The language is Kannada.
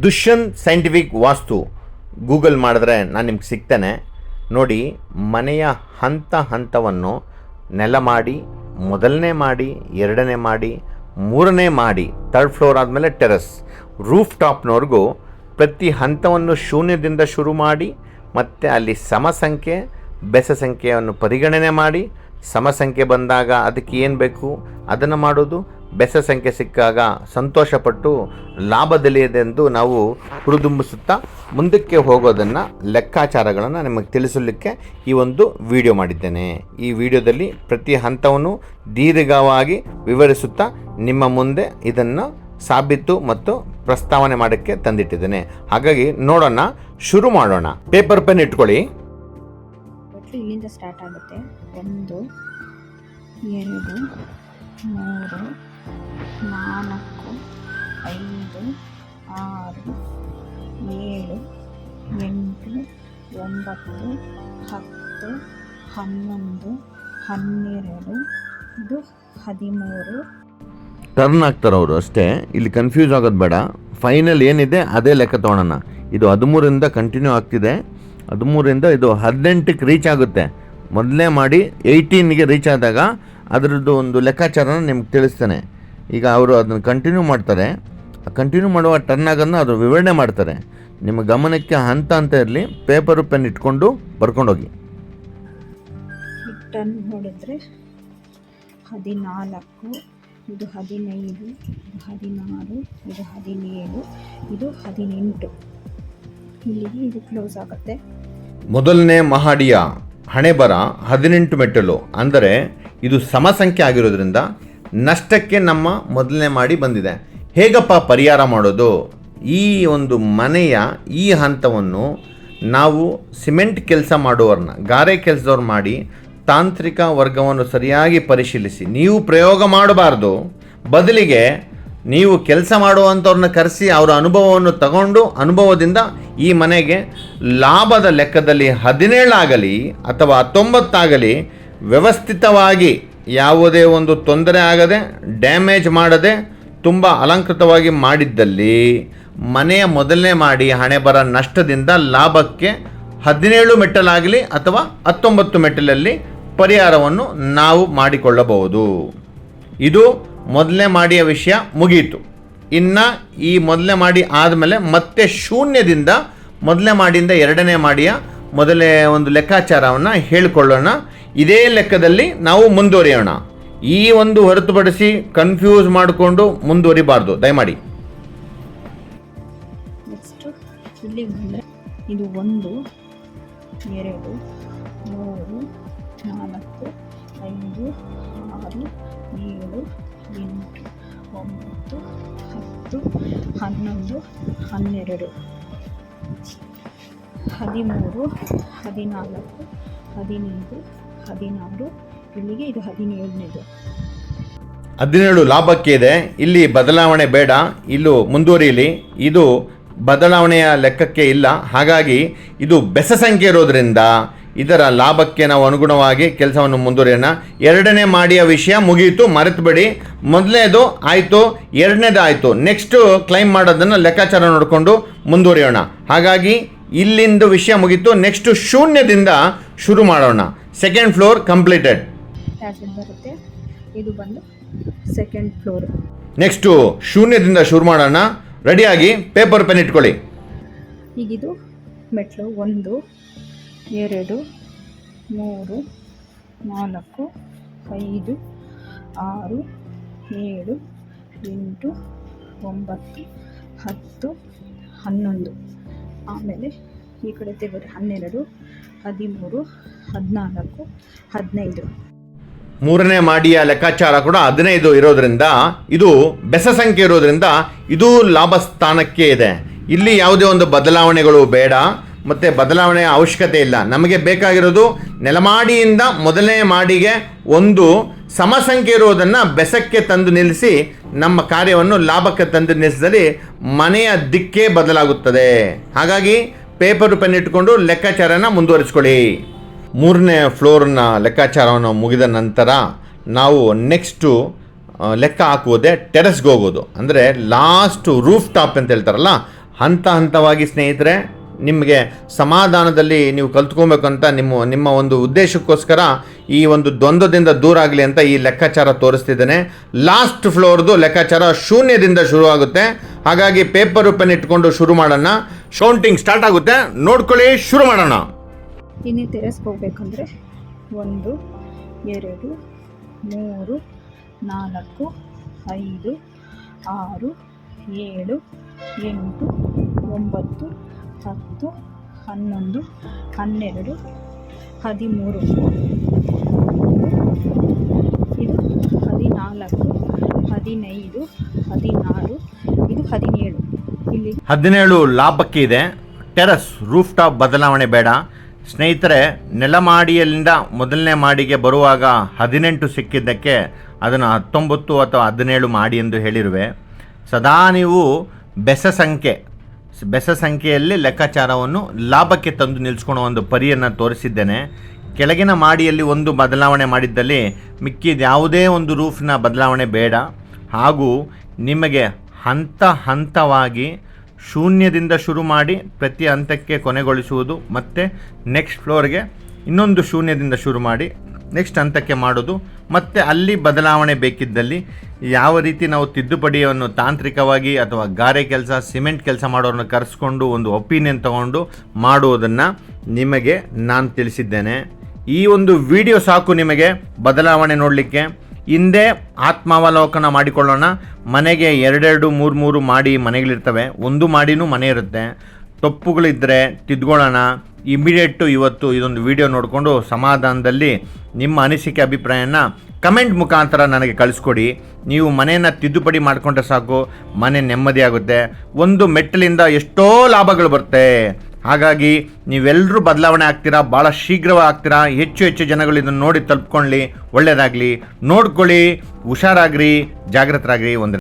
ದುಷ್ಯಂತ್ ಸೈಂಟಿಫಿಕ್ ವಾಸ್ತು. ಗೂಗಲ್ ಮಾಡಿದ್ರೆ ನಾನು ನಿಮ್ಗೆ ಸಿಗ್ತೇನೆ. ನೋಡಿ, ಮನೆಯ ಹಂತ ಹಂತವನ್ನು ನೆಲ ಮಾಡಿ, ಮೊದಲನೇ ಮಾಡಿ, ಎರಡನೇ ಮಾಡಿ, ಮೂರನೇ ಮಾಡಿ ಥರ್ಡ್ ಫ್ಲೋರ್ ಆದಮೇಲೆ ಟೆರಸ್ ರೂಫ್ ಟಾಪ್ನವರೆಗೂ ಪ್ರತಿ ಹಂತವನ್ನು ಶೂನ್ಯದಿಂದ ಶುರು ಮಾಡಿ, ಮತ್ತು ಅಲ್ಲಿ ಸಮಸಂಖ್ಯೆ ಬೆಸ ಸಂಖ್ಯೆಯನ್ನು ಪರಿಗಣನೆ ಮಾಡಿ, ಸಮಸಂಖ್ಯೆ ಬಂದಾಗ ಅದಕ್ಕೆ ಏನು ಬೇಕು? ಅದನ್ನು ಮಾಡೋದು ಬೆಸ ಸಂಖ್ಯೆ ಸಿಕ್ಕಾಗ ಸಂತೋಷಪಟ್ಟು ಲಾಭದಲ್ಲಿದೆಂದು ನಾವು ಹುರಿದುಂಬಿಸುತ್ತಾ ಮುಂದಕ್ಕೆ ಹೋಗೋದನ್ನು ಲೆಕ್ಕಾಚಾರಗಳನ್ನು ನಿಮಗೆ ತಿಳಿಸಲಿಕ್ಕೆ ಈ ಒಂದು ವಿಡಿಯೋ ಮಾಡಿದ್ದೇನೆ. ಈ ವಿಡಿಯೋದಲ್ಲಿ ಪ್ರತಿ ಹಂತವನ್ನು ದೀರ್ಘವಾಗಿ ವಿವರಿಸುತ್ತಾ ನಿಮ್ಮ ಮುಂದೆ ಇದನ್ನು ಸಾಬೀತು ಮತ್ತು ಪ್ರಸ್ತಾವನೆ ಮಾಡೋಕ್ಕೆ ತಂದಿಟ್ಟಿದ್ದೇನೆ. ಹಾಗಾಗಿ ನೋಡೋಣ, ಶುರು ಮಾಡೋಣ. ಪೇಪರ್ ಪೆನ್ ಇಟ್ಕೊಳ್ಳಿ. ಇಲ್ಲಿಂದ ಸ್ಟಾರ್ಟ್ ಆಗುತ್ತೆ. ಒಂದು, ಎರಡು, ಮೂರು ನಾಲ್ಕು, ಐದು, ಆರು, ಏಳು, ಎಂಟು, ಒಂಬತ್ತು, ಹತ್ತು, ಹನ್ನೊಂದು, ಹನ್ನೆರಡು ಹದಿಮೂರು. ಟರ್ನ್ ಆಗ್ತಾರೆ ಅವರು ಅಷ್ಟೇ, ಇಲ್ಲಿ ಕನ್ಫ್ಯೂಸ್ ಆಗೋದು ಬೇಡ. ಫೈನಲ್ ಏನಿದೆ, ಅದೇ ಲೆಕ್ಕ ತೊಗೊಳೋಣ ಇದು ಹದಿಮೂರಿಂದ ಕಂಟಿನ್ಯೂ ಆಗ್ತಿದೆ. ಹದಿಮೂರಿಂದ ಇದು ಹದಿನೆಂಟಕ್ಕೆ ರೀಚ್ ಆಗುತ್ತೆ. ಮೊದಲೇ ಮಾಡಿ ಏಯ್ಟೀನ್ಗೆ ರೀಚ್ ಆದಾಗ ಅದರದ್ದು ಒಂದು ಲೆಕ್ಕಾಚಾರನ ನಿಮ್ಗೆ ತಿಳಿಸ್ತೇನೆ. ಈಗ ಅವರು ಅದನ್ನು ಕಂಟಿನ್ಯೂ ಮಾಡ್ತಾರೆ. ಕಂಟಿನ್ಯೂ ಮಾಡುವ ಟರ್ನ್ ಆಗೋದನ್ನ ಅದು ವಿವರಣೆ ಮಾಡ್ತಾರೆ. ನಿಮ್ಮ ಗಮನಕ್ಕೆ ಹಂತ ಅಂತ ಇರಲಿ ಪೇಪರು ಪೆನ್ ಇಟ್ಕೊಂಡು ಬರ್ಕೊಂಡೋಗಿ. ಟನ್ ನೋಡಿದ್ರೆ ಹದಿನಾಲ್ಕು ಇದು ಹದಿನೈದು ಇದು ಹದಿನಾರು ಇದು ಹದಿನೇಳು ಇದು ಹದಿನೆಂಟು. ಇಲ್ಲಿಗೆ ಇದು ಕ್ಲೋಸ್ ಆಗುತ್ತೆ. ಮೊದಲನೇ ಮಹಡಿಯ ಹಣೆಬರ ಹದಿನೆಂಟು ಮೆಟ್ಟಲು ಅಂದರೆ ಇದು ಸಮಸಂಖ್ಯೆ ಆಗಿರೋದ್ರಿಂದ ನಷ್ಟಕ್ಕೆ ನಮ್ಮ ಮೊದಲನೇ ಮಾಡಿ ಬಂದಿದೆ. ಹೇಗಪ್ಪ ಪರಿಹಾರ ಮಾಡೋದು? ಈ ಒಂದು ಮನೆಯ ಈ ಹಂತವನ್ನು ನಾವು ಸಿಮೆಂಟ್ ಕೆಲಸ ಮಾಡುವವ್ರನ್ನ, ಗಾರೆ ಕೆಲಸದವ್ರು ಮಾಡಿ ತಾಂತ್ರಿಕ ವರ್ಗವನ್ನು ಸರಿಯಾಗಿ ಪರಿಶೀಲಿಸಿ, ನೀವು ಪ್ರಯೋಗ ಮಾಡಬಾರ್ದು. ಬದಲಿಗೆ ನೀವು ಕೆಲಸ ಮಾಡುವಂಥವ್ರನ್ನ ಕರೆಸಿ ಅವರ ಅನುಭವವನ್ನು ತಗೊಂಡು ಅನುಭವದಿಂದ ಈ ಮನೆಗೆ ಲಾಭದ ಲೆಕ್ಕದಲ್ಲಿ ಹದಿನೇಳಾಗಲಿ ಅಥವಾ ಹತ್ತೊಂಬತ್ತಾಗಲಿ ವ್ಯವಸ್ಥಿತವಾಗಿ ಯಾವುದೇ ಒಂದು ತೊಂದರೆ ಆಗದೆ, ಡ್ಯಾಮೇಜ್ ಮಾಡದೆ, ತುಂಬ ಅಲಂಕೃತವಾಗಿ ಮಾಡಿದ್ದಲ್ಲಿ ಮನೆಯ ಮೊದಲನೇ ಮಾಡಿ ಹಣೆ ಬರ ನಷ್ಟದಿಂದ ಲಾಭಕ್ಕೆ ಹದಿನೇಳು ಮೆಟ್ಟಲಾಗಲಿ ಅಥವಾ ಹತ್ತೊಂಬತ್ತು ಮೆಟ್ಟಲಲ್ಲಿ ಪರಿಹಾರವನ್ನು ನಾವು ಮಾಡಿಕೊಳ್ಳಬಹುದು. ಇದು ಮೊದಲನೇ ಮಾಡಿಯ ವಿಷಯ ಮುಗಿಯಿತು ಇನ್ನು ಈ ಮೊದಲನೇ ಮಾಡಿ ಆದಮೇಲೆ ಮತ್ತೆ ಶೂನ್ಯದಿಂದ ಮೊದಲನೇ ಮಾಡಿಯಿಂದ ಎರಡನೇ ಮಾಡಿಯ ಮೊದಲೇ ಒಂದು ಲೆಕ್ಕಾಚಾರವನ್ನು ಹೇಳಿಕೊಳ್ಳೋಣ. ಇದೇ ಲೆಕ್ಕದಲ್ಲಿ ನಾವು ಮುಂದುವರಿಯೋಣ. ಈ ಒಂದು ಹೊರತುಪಡಿಸಿ ಕನ್ಫ್ಯೂಸ್ ಮಾಡಿಕೊಂಡು ಮುಂದುವರಿಬಾರ್ದು. ದಯಮಾಡಿ. ಬಂದರೆ ಇದು ಒಂದು, ಎರಡು, ಮೂರು, ನಾಲ್ಕು, ಐದು, ಆರು, ಏಳು, ಎಂಟು. ಒಂಬತ್ತು ಹತ್ತು, ಹನ್ನೊಂದು, ಹನ್ನೆರಡು, ಹದಿಮೂರು, ಹದಿನಾಲ್ಕು, ಹದಿನೈದು, ಹದಿನಾರು. ಇಲ್ಲಿಗೆ ಇದು ಹದಿನೇಳನೇದು. ಹದಿನೇಳು ಲಾಭಕ್ಕೆ ಇದೆ. ಇಲ್ಲಿ ಬದಲಾವಣೆ ಬೇಡ. ಇಲ್ಲೂ ಮುಂದುವರಿಯಲಿ. ಇದು ಬದಲಾವಣೆಯ ಲೆಕ್ಕಕ್ಕೆ ಇಲ್ಲ. ಹಾಗಾಗಿ ಇದು ಬೆಸ ಸಂಖ್ಯೆ ಇರೋದ್ರಿಂದ ಇದರ ಲಾಭಕ್ಕೆ ನಾವು ಅನುಗುಣವಾಗಿ ಕೆಲಸವನ್ನು ಮುಂದುವರಿಯೋಣ. ಎರಡನೇ ಮಾಡಿಯ ವಿಷಯ ಮುಗಿಯಿತು ಮರೆತುಬೇಡಿ. ಮೊದಲನೇದು ಆಯಿತು ಎರಡನೇದು ಆಯಿತು ನೆಕ್ಸ್ಟು ಕ್ಲೈಮ್ ಮಾಡೋದನ್ನು ಲೆಕ್ಕಾಚಾರ ನೋಡಿಕೊಂಡು ಮುಂದುವರಿಯೋಣ. ಹಾಗಾಗಿ ಇಲ್ಲಿಂದು ವಿಷಯ ಮುಗೀತು ನೆಕ್ಸ್ಟು ಶೂನ್ಯದಿಂದ ಶುರು ಮಾಡೋಣ. ಸೆಕೆಂಡ್ ಫ್ಲೋರ್ ಕಂಪ್ಲೀಟೆಡ್ ಬರುತ್ತೆ. ಇದು ಬಂದು ಸೆಕೆಂಡ್ ಫ್ಲೋರ್ ನೆಕ್ಸ್ಟು ಶೂನ್ಯದಿಂದ ಶುರು ಮಾಡೋಣ. ರೆಡಿಯಾಗಿ ಪೇಪರ್ ಪೆನ್ ಇಟ್ಕೊಳ್ಳಿ. ಈಗಿದು ಮೆಟ್ಲು ಒಂದು. ಎರಡು, ಮೂರು, ನಾಲ್ಕು, ಐದು, ಆರು, ಏಳು, ಎಂಟು, ಒಂಬತ್ತು, ಹತ್ತು, ಹನ್ನೊಂದು. ಆಮೇಲೆ ಈ ಕಡೆ ತೆಗೆದ್ರೆ ಹನ್ನೆರಡು, ಹದಿಮೂರು, ಹದಿನಾಲ್ಕು, ಹದಿನೈದು. ಮೂರನೇ ಮಾಡಿಯ ಲೆಕ್ಕಾಚಾರ ಕೂಡ ಹದಿನೈದು ಇರೋದ್ರಿಂದ ಇದು ಬೆಸ ಸಂಖ್ಯೆ ಇರೋದ್ರಿಂದ ಇದು ಲಾಭ ಸ್ಥಾನಕ್ಕೆ ಇದೆ. ಇಲ್ಲಿ ಯಾವುದೇ ಒಂದು ಬದಲಾವಣೆಗಳು ಬೇಡ. ಮತ್ತು ಬದಲಾವಣೆಯ ಅವಶ್ಯಕತೆ ಇಲ್ಲ. ನಮಗೆ ಬೇಕಾಗಿರೋದು ನೆಲಮಾಡಿಯಿಂದ ಮೊದಲನೇ ಮಾಡಿಗೆ ಒಂದು ಸಮಸಂಖ್ಯೆ ಇರುವುದನ್ನು ಬೆಸಕ್ಕೆ ತಂದು ನಿಲ್ಲಿಸಿ ನಮ್ಮ ಕಾರ್ಯವನ್ನು ಲಾಭಕ್ಕೆ ತಂದು ನಿಲ್ಲಿಸಿದಲ್ಲಿ ಮನೆಯ ದಿಕ್ಕೇ ಬದಲಾಗುತ್ತದೆ. ಹಾಗಾಗಿ ಪೇಪರ್ ಪೆನ್ ಇಟ್ಕೊಂಡು ಲೆಕ್ಕಾಚಾರನ ಮುಂದುವರಿಸ್ಕೊಳ್ಳಿ. ಮೂರನೇ ಫ್ಲೋರ್ನ ಲೆಕ್ಕಾಚಾರವನ್ನು ಮುಗಿದ ನಂತರ ನಾವು ನೆಕ್ಸ್ಟು ಲೆಕ್ಕ ಹಾಕುವುದೇ ಟೆರೆಸ್ಗೆ ಹೋಗೋದು. ಅಂದರೆ ಲಾಸ್ಟ್ ರೂಫ್ ಟಾಪ್ ಅಂತ ಹೇಳ್ತಾರಲ್ಲ, ಹಂತ ಹಂತವಾಗಿ ಸ್ನೇಹಿತರೆ ನಿಮಗೆ ಸಮಾಧಾನದಲ್ಲಿ ನೀವು ಕಲ್ತ್ಕೊಬೇಕಂತ ನಿಮ್ಮ ನಿಮ್ಮ ಒಂದು ಉದ್ದೇಶಕ್ಕೋಸ್ಕರ ಈ ಒಂದು ದ್ವಂದ್ವದಿಂದ ದೂರ ಆಗಲಿ ಅಂತ ಈ ಲೆಕ್ಕಾಚಾರ ತೋರಿಸ್ತಿದ್ದೇನೆ. ಲಾಸ್ಟ್ ಫ್ಲೋರ್ದು ಲೆಕ್ಕಾಚಾರ ಶೂನ್ಯದಿಂದ ಶುರುವಾಗುತ್ತೆ ಹಾಗಾಗಿ ಪೇಪರ್ ಪೆನ್ ಇಟ್ಕೊಂಡು ಶುರು ಮಾಡೋಣ. ಶೌಂಟಿಂಗ್ ಸ್ಟಾರ್ಟ್ ಆಗುತ್ತೆ. ನೋಡ್ಕೊಳ್ಳಿ, ಶುರು ಮಾಡೋಣ. ಇನ್ನೇ ತೆರೆಸ್ಕೋಬೇಕಂದ್ರೆ ಒಂದು, ಎರಡು, ಮೂರು, ನಾಲ್ಕು, ಐದು, ಆರು, ಏಳು, ಎಂಟು, ಒಂಬತ್ತು ಹತ್ತು, ಹನ್ನೊಂದು, ಹನ್ನೆರಡು, ಹದಿಮೂರು. ಇದು ಹದಿನಾಲ್ಕು, ಹದಿನೈದು, ಹದಿನಾರು, ಇದು ಹದಿನೇಳು. ಇಲ್ಲಿ ಹದಿನೇಳು ಲಾಭಕ್ಕೆ ಇದೆ. ಟೆರಸ್ ರೂಫ್ ಟಾಪ್ ಬದಲಾವಣೆ ಬೇಡ. ಸ್ನೇಹಿತರೆ, ನೆಲಮಾಡಿಯಲ್ಲಿಂದ ಮೊದಲನೇ ಮಾಡಿಗೆ ಬರುವಾಗ ಹದಿನೆಂಟು ಸಿಕ್ಕಿದ್ದಕ್ಕೆ ಅದನ್ನು ಹತ್ತೊಂಬತ್ತು ಅಥವಾ ಹದಿನೇಳು ಮಾಡಿ ಎಂದು ಹೇಳಿರುವೆ. ಸದಾ ನೀವು ಬೆಸ ಸಂಖ್ಯೆ ಬೆಸ ಸಂಖ್ಯೆಯಲ್ಲಿ ಲೆಕ್ಕಾಚಾರವನ್ನು ಲಾಭಕ್ಕೆ ತಂದು ನಿಲ್ಲಿಸ್ಕೊಳ್ಳೋ ಒಂದು ಪರಿಯನ್ನು ತೋರಿಸಿದ್ದೇನೆ. ಕೆಳಗಿನ ಮಾಡಿಯಲ್ಲಿ ಒಂದು ಬದಲಾವಣೆ ಮಾಡಿದ್ದಲ್ಲಿ ಮಿಕ್ಕಿದ ಯಾವುದೇ ಒಂದು ರೂಫ್ನ ಬದಲಾವಣೆ ಬೇಡ. ಹಾಗೂ ನಿಮಗೆ ಹಂತ ಹಂತವಾಗಿ ಶೂನ್ಯದಿಂದ ಶುರು ಮಾಡಿ ಪ್ರತಿ ಹಂತಕ್ಕೆ ಕೊನೆಗೊಳಿಸುವುದು ಮತ್ತು ನೆಕ್ಸ್ಟ್ ಫ್ಲೋರ್ಗೆ ಇನ್ನೊಂದು ಶೂನ್ಯದಿಂದ ಶುರು ಮಾಡಿ ನೆಕ್ಸ್ಟ್ ಹಂತಕ್ಕೆ ಮಾಡೋದು ಮತ್ತು ಅಲ್ಲಿ ಬದಲಾವಣೆ ಬೇಕಿದ್ದಲ್ಲಿ ಯಾವ ರೀತಿ ನಾವು ತಿದ್ದುಪಡಿಯನ್ನು ತಾಂತ್ರಿಕವಾಗಿ ಅಥವಾ ಗಾರೆ ಕೆಲಸ, ಸಿಮೆಂಟ್ ಕೆಲಸ ಮಾಡೋರನ್ನು ಕರೆಸ್ಕೊಂಡು ಒಂದು ಒಪಿನಿಯನ್ ತಗೊಂಡು ಮಾಡುವುದನ್ನು ನಿಮಗೆ ನಾನು ತಿಳಿಸಿದ್ದೇನೆ. ಈ ಒಂದು ವಿಡಿಯೋ ಸಾಕು ನಿಮಗೆ, ಬದಲಾವಣೆ ನೋಡಲಿಕ್ಕೆ. ಹಿಂದೆ ಆತ್ಮಾವಲೋಕನ ಮಾಡಿಕೊಳ್ಳೋಣ. ಮನೆಗೆ ಎರಡೆರಡು, ಮೂರು ಮೂರು ಮಾಡಿ ಮನೆಗಳಿರ್ತವೆ. ಒಂದು ಮಾಡಿನೂ ಮನೆ ಇರುತ್ತೆ. ತಪ್ಪುಗಳಿದ್ದರೆ ತಿದ್ಕೊಳ್ಳೋಣ. ಇಮಿಡಿಯೇಟು ಇವತ್ತು ಇದೊಂದು ವಿಡಿಯೋ ನೋಡಿಕೊಂಡು ಸಮಾಧಾನದಲ್ಲಿ ನಿಮ್ಮ ಅನಿಸಿಕೆ ಅಭಿಪ್ರಾಯನ ಕಮೆಂಟ್ ಮುಖಾಂತರ ನನಗೆ ಕಳಿಸ್ಕೊಡಿ. ನೀವು ಮನೆಯನ್ನು ತಿದ್ದುಪಡಿ ಮಾಡಿಕೊಂಡ್ರೆ ಸಾಕು, ಮನೆ ನೆಮ್ಮದಿಯಾಗುತ್ತೆ. ಒಂದು ಮೆಟ್ಟಲಿಂದ ಎಷ್ಟೋ ಲಾಭಗಳು ಬರುತ್ತೆ. ಹಾಗಾಗಿ ನೀವೆಲ್ಲರೂ ಬದಲಾವಣೆ ಆಗ್ತೀರಾ ಭಾಳ ಶೀಘ್ರವಾಗಿ ಆಗ್ತೀರಾ, ಹೆಚ್ಚು ಹೆಚ್ಚು ಜನಗಳು ಇದನ್ನು ನೋಡಿ ತಲುಪ್ಕೊಳ್ಳಿ ಒಳ್ಳೆಯದಾಗಲಿ ನೋಡ್ಕೊಳ್ಳಿ, ಹುಷಾರಾಗ್ರಿ ಜಾಗೃತರಾಗ್ರಿ ಒಂದು